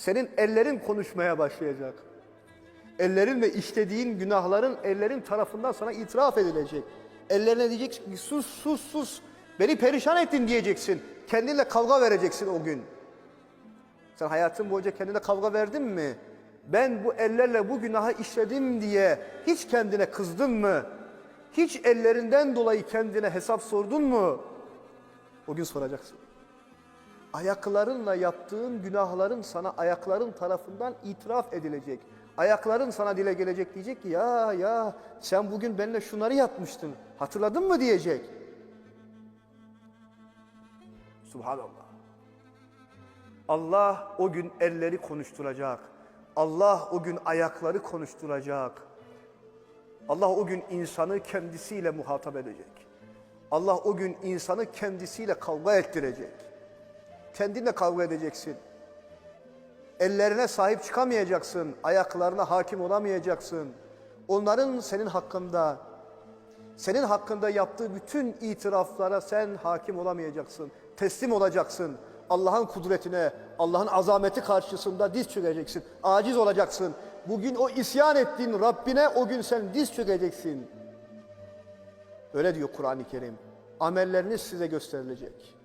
Senin ellerin konuşmaya başlayacak. Ellerin ve işlediğin günahların ellerin tarafından sana itiraf edilecek. Ellerine diyeceksin sus sus sus. Beni perişan ettin diyeceksin. Kendinle kavga vereceksin o gün. Sen hayatın boyunca kendine kavga verdin mi? Ben bu ellerle bu günahı işledim diye hiç kendine kızdın mı? Hiç ellerinden dolayı kendine hesap sordun mu? O gün soracaksın. Ayaklarınla yaptığın günahların sana ayakların tarafından itiraf edilecek. Ayakların sana dile gelecek diyecek ki ya ya sen bugün benimle şunları yapmıştın. Hatırladın mı diyecek. Subhanallah. Allah o gün elleri konuşturacak. Allah o gün ayakları konuşturacak. Allah o gün insanı kendisiyle muhatap edecek. Allah o gün insanı kendisiyle kavga ettirecek. Kendinle kavga edeceksin. Ellerine sahip çıkamayacaksın. Ayaklarına hakim olamayacaksın. Onların senin hakkında, senin hakkında yaptığı bütün itiraflara sen hakim olamayacaksın. Teslim olacaksın. Allah'ın kudretine, Allah'ın azameti karşısında diz çökeceksin. Aciz olacaksın. Bugün o isyan ettiğin Rabbine o gün sen diz çökeceksin. Öyle diyor Kur'an-ı Kerim. Amelleriniz size gösterilecek.